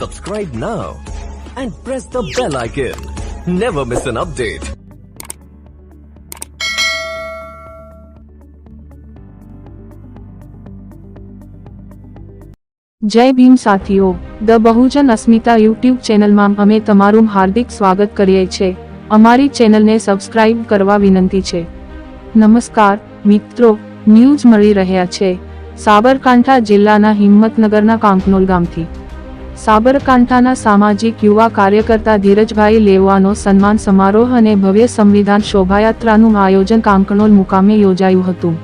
Subscribe now and press the bell icon. Never miss an update. જય ભીમ સાથીઓ. The Bahujan Asmita YouTube ચેનલમાં અમે તમારું હાર્દિક સ્વાગત કરીએ છીએ. અમારી ચેનલને સબસ્ક્રાઇબ કરવા વિનંતી છે. નમસ્કાર, મિત્રો. ન્યૂઝ મળી રહ્યા છે. સાબરકાંઠા જિલ્લાના હિંમતનગરના કાંકનોલ ગામથી. સાબરકાંઠાના સામાજિક યુવા કાર્યકર્તા ધીરજભાઈ લેવાનો સન્માન સમારોહ અને ભવ્ય સંવિધાન શોભાયાત્રાનું આયોજન કાંકણોલ મુકામે યોજાયું હતું.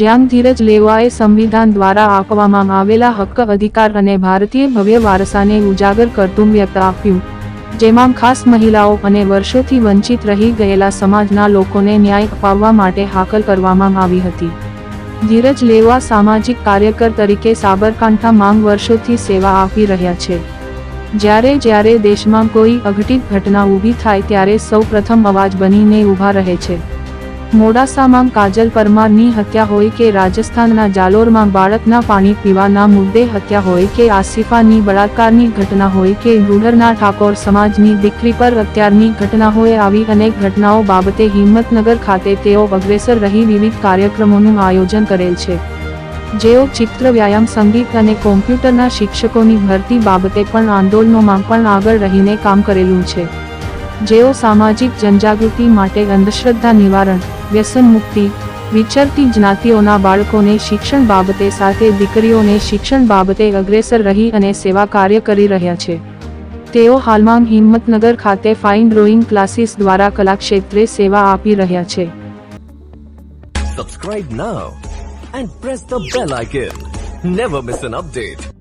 જ્યાં ધીરજ લેવાએ સંવિધાન દ્વારા આપવામાં આવેલા હક્ક અધિકાર અને ભારતીય ભવ્ય વારસાને ઉજાગર કરતું વ્યક્ત આપ્યું. જેમાં ખાસ મહિલાઓ અને વર્ષોથી વંચિત રહી ગયેલા સમાજના લોકોને ન્યાય અપાવવા માટે હાકલ કરવામાં આવી હતી. ધીરજ લેવા સામાજિક કાર્યકર તરીકે સાબરકાંઠા માંગ વર્ષોથી સેવા આપી રહ્યા છે. જ્યારે જ્યારે દેશમાં કોઈ અઘટિત ઘટના ઊભી થાય ત્યારે સૌ પ્રથમ અવાજ બનીને ઊભા રહે છે. મોડાસામાં કાજલ પરમારની હત્યા હોય કે રાજસ્થાનના જાલોરમાં બાળકના પાણી પીવાના મુદ્દે હત્યા હોય કે આસિફાની બળાત્કારની ઘટના હોય કે રૂડરના ઠાકોર સમાજની દીકરી પર અત્યારની ઘટના હોય આવી અનેક ઘટનાઓ બાબતે હિંમતનગર ખાતે તેઓ અગ્રેસર રહી વિવિધ કાર્યક્રમોનું આયોજન કરેલ છે. જેઓ ચિત્ર, વ્યાયામ, સંગીત અને કોમ્પ્યુટરના શિક્ષકોની ભરતી બાબતે પણ આંદોલનોમાં પણ આગળ રહીને કામ કરેલું છે. જેઓ સામાજિક જનજાગૃતિ માટે અંધશ્રદ્ધા નિવારણ વ્યસન મુક્તિ, વિચરતી જ્ઞાતિઓના બાળકોને શિક્ષણ બાબતે સાથે દીકરીઓને શિક્ષણ બાબતે અગ્રેસર રહી અને સેવા કાર્ય કરી રહ્યા છે. તેઓ હાલમાં હિંમતનગર ખાતે ફાઇન ડ્રોઈંગ ક્લાસીસ દ્વારા કલાક્ષેત્રે સેવા આપી રહ્યા છે. Subscribe now and press the bell icon never miss an update.